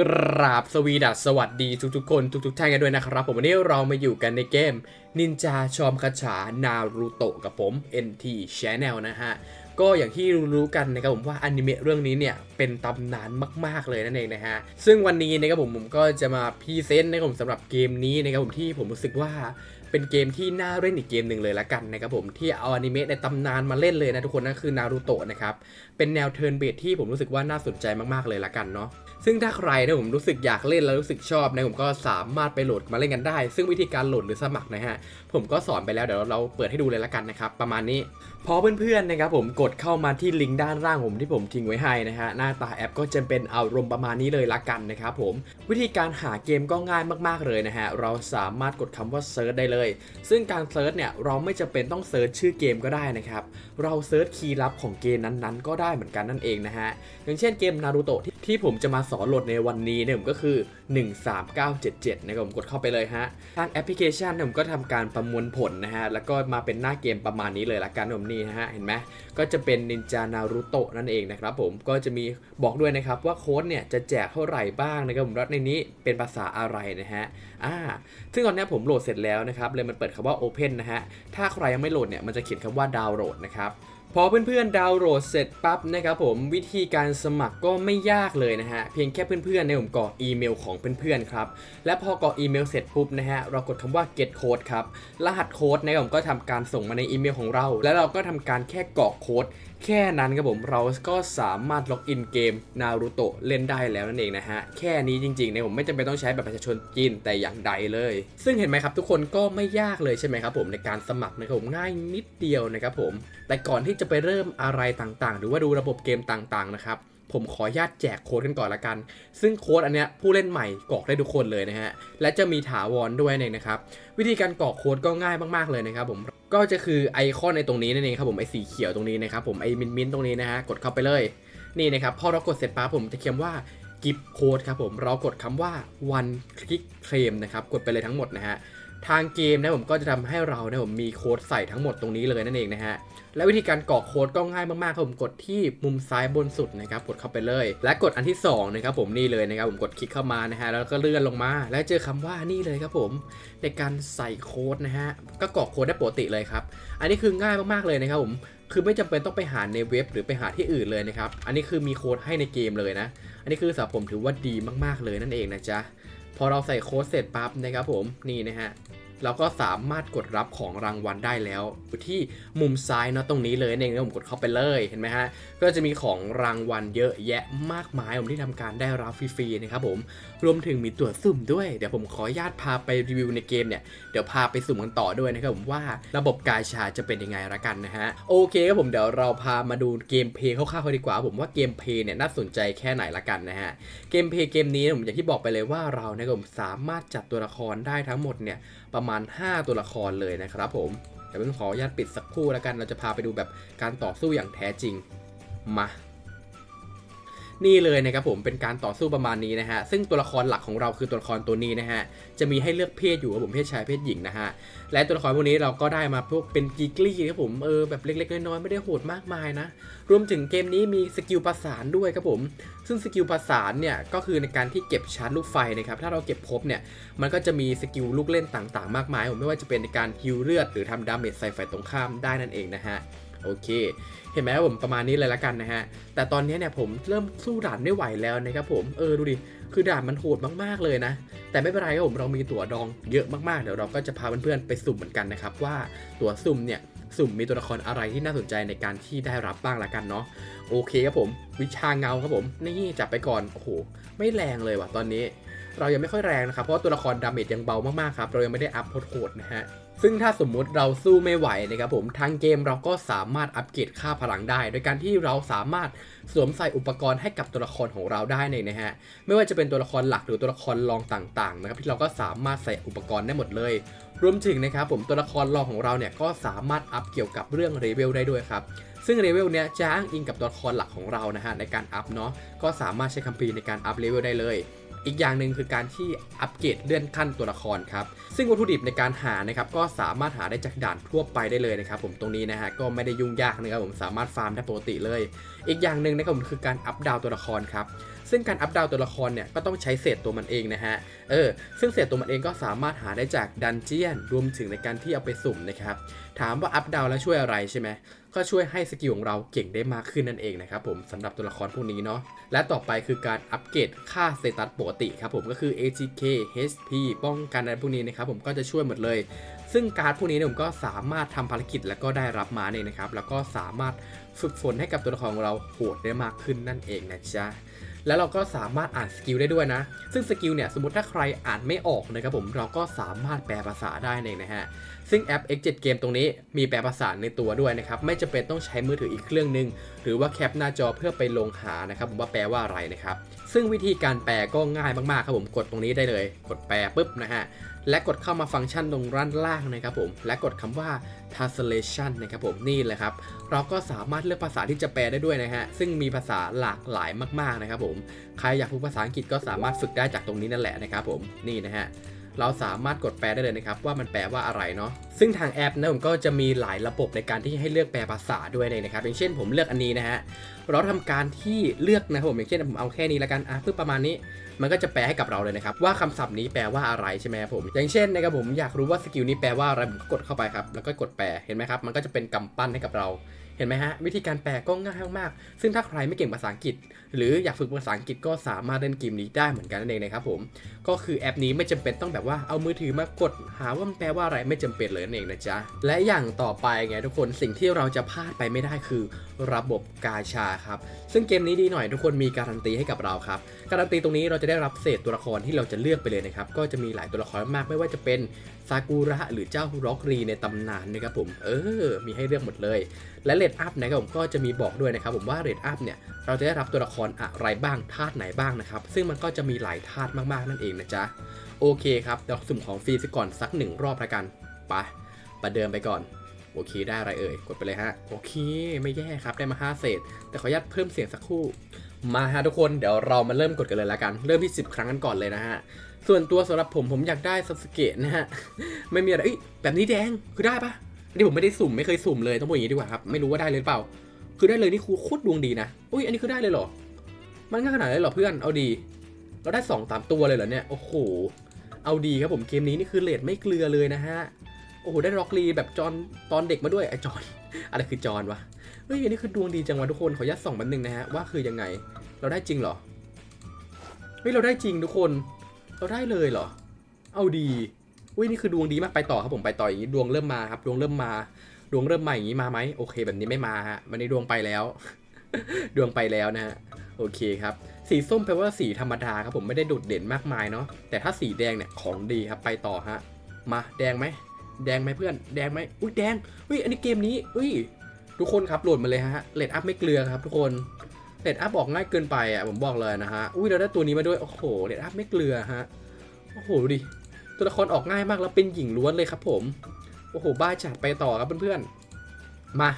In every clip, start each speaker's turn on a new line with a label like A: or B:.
A: กราบสวีดัสสวัสดีทุกๆคนทุกๆท่านกันด้วยนะครับ ผมวันนี้เรามาอยู่กันในเกมนินจาชอมคาฉานารูโตะกับผม NT Channel นะฮะ ก็อย่างที่รู้กันนะครับผมว่าอนิเมะเรื่องนี้เนี่ยเป็นตำนานมาก ๆ เลยนั่นเองนะฮะ ซึ่งวันนี้นะครับผมผมก็จะมาพรีเซนต์นะครับผมสำหรับเกมนี้นะครับผมที่ผมรู้สึกว่าเป็นเกมที่น่าเล่นอีกเกมหนึ่งเลยละกันนะครับผมที่เอาอนิเมะในตำนานมาเล่นเลยนะทุกคนนั่นคือนารูโตะนะครับเป็นแนวเทิร์นเบสที่ผมรู้สึกว่าน่าสนใจมากๆเลยละกันเนาะ ซึ่งถ้าใครนะผมรู้สึกอยากเล่นแล้วรู้สึกชอบนะผมก็สามารถไปโหลดมาเล่นกันได้ ซึ่งวิธีการโหลดหรือสมัครนะฮะผมก็สอนไปแล้วเดี๋ยวเราเปิดให้ดูเลยละกันนะครับประมาณนี้พอเพื่อนๆนะครับผมกดเข้ามาที่ลิงก์ด้านล่างผมที่ผมทิ้งไว้ให้นะฮะหน้าตาแอปก็จะเป็นอารมณ์ประมาณนี้เลยละกันนะครับผมวิธีการหาเกมก็ง่ายมากๆเลยนะฮะเราสามารถกดคำว่าเซิร์ชได้เลย ซึ่งการเซิร์ชเนี่ยเราไม่จำเป็นต้องเซิร์ชชื่อเกมก็ได้นะครับเราเซิร์ชคีย์ลับของเกมนั้นๆ ก็ได้เหมือนกันนั่นเองนะฮะอย่างเช่นเกมนารูโตะที่ ที่ผมจะมาสอนโหลดในวันนี้เนี่ยผมก็คือ 13977 นะครับผมกดเข้าไปเลยฮะทางแอปพลิเคชันเนี่ยผมก็ทำการประมวลผลนะฮะ แล้วก็มาเป็นหน้าเกมประมาณนี้เลยละกันผมนี่นะฮะ เห็นไหมก็จะเป็นนินจานารูโตะนั่นเองนะครับผมก็จะมีบอกด้วยนะครับว่าโค้ดเนี่ยจะแจกเท่าไหร่บ้างนะครับผมแล้วในนี้เป็นภาษาอะไรนะฮะอ่าซึ่งตอนนี้ผมโหลดเสร็จแล้วนะครับเลยมันเปิดคำว่า Open นะฮะถ้าใครยังไม่โหลดเนี่ยมันจะเขียนคำว่าดาวน์โหลดนะครับ พอเพื่อนๆดาวน์โหลดเสร็จปั๊บนะครับผมวิธีการสมัครก็ไม่ยากเลยนะฮะเพียงแค่เพื่อนๆในผมกรอกอีเมลของเพื่อนๆครับและพอกรอกอีเมลเสร็จปุ๊บนะฮะเรากดคำว่า get code ครับรหัสโค้ดนะผมก็ทำการส่งมาในอีเมลของเรา แล้วเราก็ทำการแค่กรอกโค้ด แค่นั้นครับผมเราก็สามารถล็อกอินเกมนารูโตะเล่นได้แล้วนั่นเองนะฮะ แค่นี้จริงๆเนี่ยผมไม่จำเป็นต้องใช้แบบประชาชนจีนแต่อย่างใดเลย ซึ่งเห็นไหมครับทุกคนก็ไม่ยากเลยใช่ไหมครับผมในการสมัครนะครับผมง่ายนิดเดียวนะครับผม แต่ก่อนที่จะไปเริ่มอะไรต่างๆ หรือว่าดูระบบเกมต่างๆนะครับผมขอญาตแจกโค้ดกันก่อนละกัน ซึ่งโค้ดอันเนี้ยผู้เล่นใหม่กรอกได้ทุกคนเลยนะฮะ และจะมีถาวรด้วยเองนะครับ วิธีการกรอกโค้ดก็ง่ายมากๆเลยนะครับผม ก็จะคือไอคอนในตรงนี้นั่นเองครับผมไอสีเขียวตรงนี้นะครับผมไอมินมินตรงนี้นะฮะกดเข้าไปเลยนี่นะครับพอเรากดเสร็จปั๊บผมจะเขียนว่ากิฟโค้ดครับผมเรากดคำว่า one click claim นะครับกดไปเลยทั้งหมดนะฮะ ทางเกมนะผมก็จะทำให้เรานะผมมีโค้ดใส่ทั้งหมดตรงนี้เลยนั่นเองนะฮะและวิธีการกรอกโค้ดก็ง่ายมากๆครับผมกดที่มุมซ้ายบนสุดนะครับกดเข้าไปเลย และกดอันที่สองนะครับผมนี่เลยนะครับผมกดคลิกเข้ามานะฮะแล้วก็เลื่อนลงมา แล้วเจอคำว่านี่เลยครับผม ในการใส่โค้ดนะฮะก็กรอกโค้ดได้ปกติเลยครับอันนี้คือง่ายมากๆเลยนะครับผมคือไม่จำเป็นต้องไปหาในเว็บหรือไปหาที่อื่นเลยนะครับอันนี้คือมีโค้ดให้ในเกมเลยนะ อันนี้คือสำหรับผมถือว่าดีมากๆเลยนั่นเองนะจ๊ะ พอเราใส่โค้ดเสร็จปั๊บนะครับผมนี่นะฮะ เราก็สามารถกดรับของรางวัลได้แล้วที่มุมซ้ายเนาะตรงนี้เลยเองนะผมกดเข้าไปเลยเห็นไหมฮะก็จะมีของรางวัลเยอะแยะมากมายผมที่ทำการได้รับฟรีๆนะครับผมรวมถึงมีตัวสุ่มด้วยเดี๋ยวผมขออนุญาตพาไปรีวิวในเกมเนี่ยเดี๋ยวพาไปสุ่มกันต่อด้วยนะครับผมว่าระบบกาชาจะเป็นยังไงละกันนะฮะโอเคครับผมเดี๋ยวเราพามาดูเกมเพย์คร่าวๆดีกว่า ผมว่าเกมเพย์เนี่ยน่าสนใจแค่ไหนละกันนะฮะเกมเพย์เกมนี้ผมอย่างที่บอกไปเลยว่าเรานะครับผมสามารถจัดตัวละครได้ทั้งหมดเนี่ย ประมาณ 5 ตัวละครเลยนะครับผมเดี๋ยวผมขออนุญาตปิดสักครู่แล้วกันเราจะพาไปดูแบบการต่อสู้อย่างแท้จริงมา นี่เลยนะครับผมเป็นการต่อสู้ประมาณนี้นะฮะซึ่งตัวละครหลักของเราคือตัวละครตัวนี้นะฮะจะมีให้เลือกเพศอยู่ครับผมเพศชายเพศหญิงนะฮะและตัวละครพวกนี้เราก็ได้มาพวกเป็นกิกลี่ครับผมเออแบบเล็กๆน้อยๆไม่ได้โหดมากมายนะรวมถึงเกมนี้มีสกิลประสานด้วยครับผมซึ่งสกิลประสานเนี่ยก็คือในการที่เก็บชาร์จลูกไฟนะครับถ้าเราเก็บครบเนี่ยมันก็จะมีสกิลลูกเล่นต่างๆ มากมายผมไม่ว่าจะเป็นในการฮิวเลือดหรือทำดาเมจใส่ฝ่ายตรงข้ามได้นั่นเองนะฮะ โอเค เห็นไหมผมประมาณนี้เลยละกันนะฮะ แต่ตอนนี้เนี่ยผมเริ่มสู้ด่านไม่ไหวแล้วนะครับผม เออดูดิ คือด่านมันโหดมากๆเลยนะ แต่ไม่เป็นไรครับผมเรามีตั๋วดองเยอะมากๆ เดี๋ยวเราก็จะพาเพื่อนๆไปสุ่มเหมือนกันนะครับว่าตั๋วสุ่มเนี่ยสุ่มมีตัวละครอะไรที่น่าสนใจในการที่ได้รับบ้างละกันเนาะโอเคครับผม วิชาเงาครับผม นี่จับไปก่อนโอ้โหไม่แรงเลยว่ะตอนนี้ เรายังไม่ค่อยแรงนะครับเพราะตัวละครดาเมจยังเบามากๆครับเรายังไม่ได้อัพโหดๆนะฮะ ซึ่งถ้าสมมุติเราสู้ไม่ไหวนะครับผมทางเกมเราก็สามารถอัปเกรดค่าพลังได้ โดยการที่เราสามารถสวมใส่อุปกรณ์ให้กับตัวละครของเราได้เลยนะฮะไม่ว่าจะเป็นตัวละครหลักหรือตัวละครรองต่างๆนะครับที่เราก็สามารถใส่อุปกรณ์ได้หมดเลย รวมถึงนะครับผมตัวละครรองของเราเนี่ยก็สามารถอัพเกี่ยวกับเรื่องเลเวลได้ด้วยครับซึ่งเลเวลเนี้ยจะอ้างอิงกับตัวละครหลักของเรานะฮะในการอัพเนาะก็สามารถใช้คัมภีร์ในการอัพเลเวลได้เลย อีกอย่างหนึ่งคือการที่อัปเกรดเลื่อนขั้นตัวละครครับ ซึ่งวัตถุดิบในการหานะครับก็สามารถหาได้จากด่านทั่วไปได้เลยนะครับผมตรงนี้นะฮะก็ไม่ได้ยุ่งยากนะครับผมสามารถฟาร์มได้ปกติเลย อีกอย่างหนึ่งนะครับผมคือการอัปดาวตัวละครครับ ซึ่งการอัพดาวตัวละครเนี่ยก็ต้องใช้เศษตัวมันเองนะฮะ เออ ซึ่งเศษตัวมันเองก็สามารถหาได้จากดันเจียน รวมถึงในการที่เอาไปสุ่มนะครับ ถามว่าอัพดาวแล้วช่วยอะไรใช่ไหม ก็ช่วยให้สกิลของเราเก่งได้มากขึ้นนั่นเองนะครับผมสำหรับตัวละครพวกนี้เนาะ และต่อไปคือการอัปเกรดค่าสเตตัสปกติครับผมก็คือ ATK HP ป้องกันอะไรพวกนี้นะครับผมก็จะช่วยหมดเลย ซึ่งการ์ดพวกนี้เนี่ยผมก็สามารถทำภารกิจแล้วก็ได้รับมาเนี่ยนะครับแล้วก็สามารถฝึกฝนให้กับตัวละครของเราโหดได้มากขึ้นนั่นเองนะจ๊ะ แล้วเราก็สามารถอ่านสกิลได้ด้วยนะ ซึ่งสกิลเนี่ยสมมติถ้าใครอ่านไม่ออกนะครับผมเราก็สามารถแปลภาษาได้เองนะฮะซึ่งแอป X7 Game ตรงนี้มีแปลภาษาในตัวด้วยนะครับไม่จำเป็นต้องใช้มือถืออีกเครื่องหนึง หรือว่าแคปหน้าจอเพื่อไปลงหานะครับผมว่าแปลว่าอะไรนะครับ ซึ่งวิธีการแปลก็ง่ายมากๆครับผมกดตรงนี้ได้เลย กดแปลปุ๊บนะฮะและกดเข้ามาฟังก์ชันตรงด้านล่างนะครับผมและกดคำว่า translation นะครับผมนี่แหละครับ เราก็สามารถเลือกภาษาที่จะแปลได้ด้วยนะฮะซึ่งมีภาษาหลากหลายมากๆนะครับผมใครอยากฝึกภาษาอังกฤษก็สามารถฝึกได้จากตรงนี้นั่นแหละนะครับผมนี่นะฮะ เราสามารถกดแปลได้เลยนะครับว่ามันแปลว่าอะไรเนาะซึ่งทางแอปนะผมก็จะมีหลายระบบในการที่ให้เลือกแปลภาษาด้วยนะครับ อย่างเช่นผมเลือกอันนี้นะฮะเราทำการที่เลือกนะครับผมอย่างเช่นผมเอาแค่นี้ล้วกันอะเพื่อประมาณนี้ มันก็จะแปลให้กับเราเลยนะครับว่าคำศัพท์นี้แปลว่าอะไรใช่ไหมครับผม อย่างเช่นนะครับผมอยากรู้ว่าสกิลนี้แปลว่าอะไรผมก็กดเข้าไปครับแล้วก็กดแปลเห็นไหมครับมันก็จะเป็นกำปั้นให้กับเรา เห็นไหมฮะ วิธีการแปลก็ง่ายมากๆซึ่งถ้าใครไม่เก่งภาษาอังกฤษ หรืออยากฝึกภาษาอังกฤษก็สามารถเล่นเกมนี้ได้เหมือนกันนั่นเองนะครับผม ก็คือแอปนี้ไม่จำเป็นต้องแบบว่าเอามือถือมากดหาว่ามันแปลว่าอะไรไม่จำเป็นเลยนั่นเองนะจ๊ะ และอย่างต่อไปไงทุกคนสิ่งที่เราจะพลาดไปไม่ได้คือ ระบบกาชาครับ ซึ่งเกมนี้ดีหน่อยทุกคนมีการันตีให้กับเราครับ การันตีตรงนี้เราจะได้รับเศษตัวละครที่เราจะเลือกไปเลยนะครับ ก็จะมีหลายตัวละครมากไม่ว่าจะเป็นซากุระหรือเจ้าร็อกรีในตำนานนะครับผม เออ มีให้เลือกหมดเลย และเรทอัพนะครับผมก็จะมีบอกด้วยนะครับผมว่าเรทอัพเนี่ยเราจะได้รับตัวละครอะไรบ้างธาตุไหนบ้างนะครับ ซึ่งมันก็จะมีหลายธาตุมากๆนั่นเองนะจ๊ะโอเคครับเดี๋ยวสุ่มของฟรีซะก่อนสักหนึ่งรอบละกันไปประเดิมไปก่อนโอเคได้อะไรเอ่ยกดไปเลยฮะโอเคไม่แย่ครับได้มา 5 เศษ แต่ขออนุญาตเพิ่มเสียงสักครู่ มาฮะทุกคนเดี๋ยวเรามาเริ่มกดกันเลยละกัน เริ่มที่ 10 ครั้งกันก่อนเลยนะฮะส่วนตัวสำหรับผมผมอยากได้ซับสเกตนะฮะไม่มีอะไรเอ้ยแบบนี้แดงคือได้ปะ นนี้ผมไม่ได้สุ่มไม่เคยสุ่มเลยต้องบอกอย่างนี้ดีกว่าครับไม่รู้ว่าได้เลยเปล่า คือได้เลยนี่คือโคตรดวงดีนะอุ้ยอันนี้คือได้เลยเหรอ มันง่ายขนาดนั้เลยหรอเพื่อนเอาดีเราได้สองตามตัวเลยเหรอเนี่ยโอ้โหเอาดีครับผมเกมนี้นี่คือเลดไม่เกลือเลยนะฮะโอ้โหได้ร็อกลีแบบจอนตอนเด็กมาด้วยไอจอนอะไรคือจอนวะเฮ้ยอันนี้คือดวงดีจังวะทุกคนขออนุญาตส่องแป๊บนึงนะฮะว่าคือยังไง เราได้จริงเหรอเฮ้ยเราได้จริงทุกคน เราได้เลยเหรอ เอาดี อุ้ยนี่คือดวงดีมากไปต่อครับผมไปต่ออย่างนี้ดวงเริ่มมาครับดวงเริ่มมา ดวงเริ่มมาอย่างนี้มาไหมโอเค แบบนี้ไม่มาฮะวันนี้ดวงไปแล้ว ดวงไปแล้วนะฮะโอเคครับสีส้มแปลว่าสีธรรมดาครับผมไม่ได้โดดเด่นมากมายเนาะแต่ถ้าสีแดงเนี่ยของดีครับไปต่อฮะมาแดงไหมแดงไหมเพื่อนแดงไหมอุ้ยแดงอุ้ยอันนี้เกมนี้อุ้ยทุกคนครับโหลดมาเลยฮะเลดอัพไม่เกลือครับทุกคนเลดอัพออกง่ายเกินไปอะผมบอกเลยนะฮะอุ้ยเราได้ตัวนี้มาด้วยโอ้โหเลดอัพไม่เกลือฮะโอ้โหดูดิ ตัวละครออกง่ายมากแล้วเป็นหญิงล้วนเลยครับผม โอ้โห บ้าจัดไปต่อครับเพื่อนๆ มา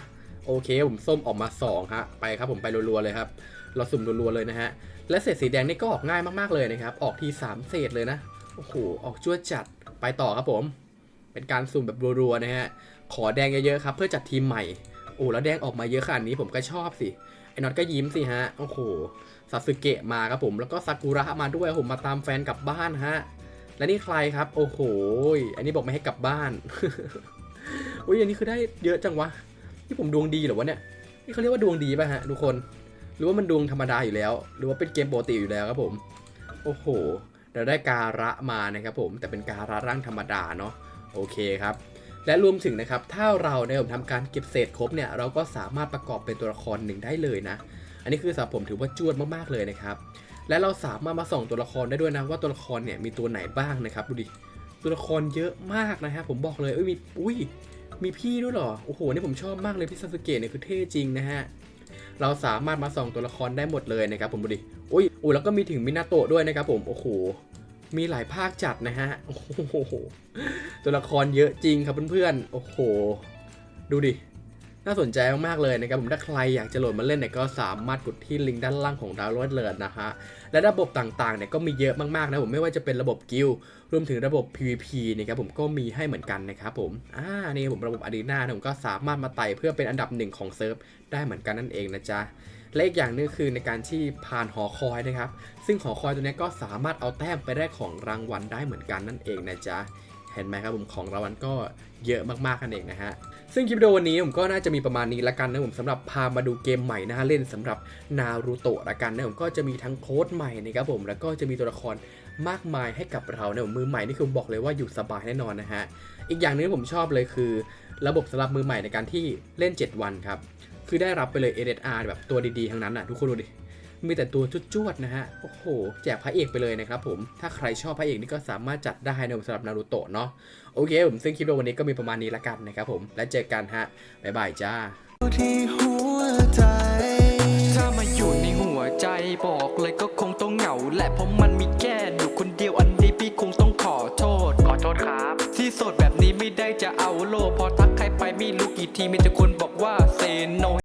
A: โอเค ผมส้มออกมาสองฮะ ไปครับผมไปรัวๆเลยครับ เราสุ่มรัวๆเลยนะฮะ และเศษสีแดงนี่ก็ออกง่ายมากๆเลยนะครับ ออกที3เศษเลยนะ โอ้โห ออกจ้วดจัด ไปต่อครับผม เป็นการสุ่มแบบรัวๆนะฮะ ขอแดงเยอะๆครับ เพื่อจัดทีมใหม่ โอ้แล้วแดงออกมาเยอะขนาดนี้ผมก็ชอบสิ ไอ้น็อตก็ยิ้มสิฮะ โอ้โห ซาสึเกะมาครับผม แล้วก็ซากุระมาด้วยผมมาตามแฟนกลับบ้านฮะ และนี่ใครครับ โอ้โห อันนี้บอกไม่ให้กลับบ้าน อุ้ยอันนี้คือได้เยอะจังวะนี่ผมดวงดีเหรอวะเนี่ย นี่เขาเรียกว่าดวงดีป่ะฮะทุกคน หรือว่ามันดวงธรรมดาอยู่แล้ว หรือว่าเป็นเกมปกติอยู่แล้วครับผม โอ้โห เราได้การะมานะครับผม แต่เป็นการะร่างธรรมดาเนาะ โอเคครับ และรวมถึงนะครับ ถ้าเราเนี่ยผมทำการเก็บเศษครบเนี่ย เราก็สามารถประกอบเป็นตัวละครหนึ่งได้เลยนะ อันนี้คือสำหรับผมถือว่าจวดมากๆเลยนะครับ และเราสามารถมาส่องตัวละครได้ด้วยนะ ว่าตัวละครเนี่ยมีตัวไหนบ้างนะครับดูดิตัวละครเยอะมากนะครับผมบอกเลยเอ้ยมีอุ้ยมีพี่ด้วยหรอโอ้โหนี่ผมชอบมากเลยพี่ซาสึเกะเนี่ยคือเท่จริงนะฮะเราสามารถมาส่องตัวละครได้หมดเลยนะครับผมดูดิอุ้ยอุ้ยแล้วก็มีถึงมินาโตะด้วยนะครับผมโอ้โหมีหลายภาคจัดนะฮะโอ้โหตัวละครเยอะจริงครับเพื่อนๆโอ้โห ดูดิ น่าสนใจมากๆเลยนะครับผมถ้าใครอยากจะโหลดมาเล่นเนี่ยก็สามารถกดที่ลิงก์ด้านล่างของดาวน์โหลดเลยนะฮะและระบบต่างๆเนี่ยก็มีเยอะมากๆนะผมไม่ว่าจะเป็นระบบกิลรวมถึงระบบ PVP นะครับผมก็มีให้เหมือนกันนะครับผมอ่านี่ผมระบบอารีนาผมก็สามารถมาไต่เพื่อเป็นอันดับหนึ่งของเซิร์ฟได้เหมือนกันนั่นเองนะจ๊ะและอีกอย่างหนึงคือในการที่ผ่านหอคอยนะครับ ซึ่งหอคอยตัวเนี้ยก็สามารถเอาแต้มไปได้ของรางวัลได้เหมือนกันนั่นเองนะจ๊ะ เห็นไหมครับผมของรางวัลก็เยอะมากๆกันเองนะฮะซึ่งคลิปวิดีโอวันนี้ผมก็น่าจะมีประมาณนี้ละกันนะผมสำหรับพามาดูเกมใหม่นะฮะเล่นสำหรับนารูโตะละกันนะผมก็จะมีทั้งโค้ดใหม่นะครับผมแล้วก็จะมีตัวละครมากมายให้กับเราเนี่ยมือใหม่นี่คือบอกเลยว่าอยู่สบายแน่นอนนะฮะอีกอย่างหนึงที่ผมชอบเลยคือ ระบบสำหรับมือใหม่ในการที่เล่น 7 วันครับคือได้รับไปเลย SSR แบบตัวดีๆทั้งนั้นอะทุกคนดูดิ มีแต่ตัวจุดๆนะฮะ โอ้โห แจกพระเอกไปเลยนะครับผม ถ้าใครชอบพระเอกนี่ก็สามารถจัดได้นะสำหรับนารูโตะเนาะ โอเคผมซึ่งคลิปวันนี้ก็มีประมาณนี้ละกันนะครับผม แล้วเจอกันฮะ บ๊ายบายจ้า
B: ที่หัวใจ ถ้ามาอยู่ในหัวใจบอกเลยก็คงต้องเหงา และเพราะมันมีแค่หนูคนเดียวอันนี้พี่คงต้องขอโทษ ขอโทษครับ ที่โสดแบบนี้ไม่ได้จะเอาโลพอทักใครไปไม่รู้กี่ทีมีแต่คนบอกว่า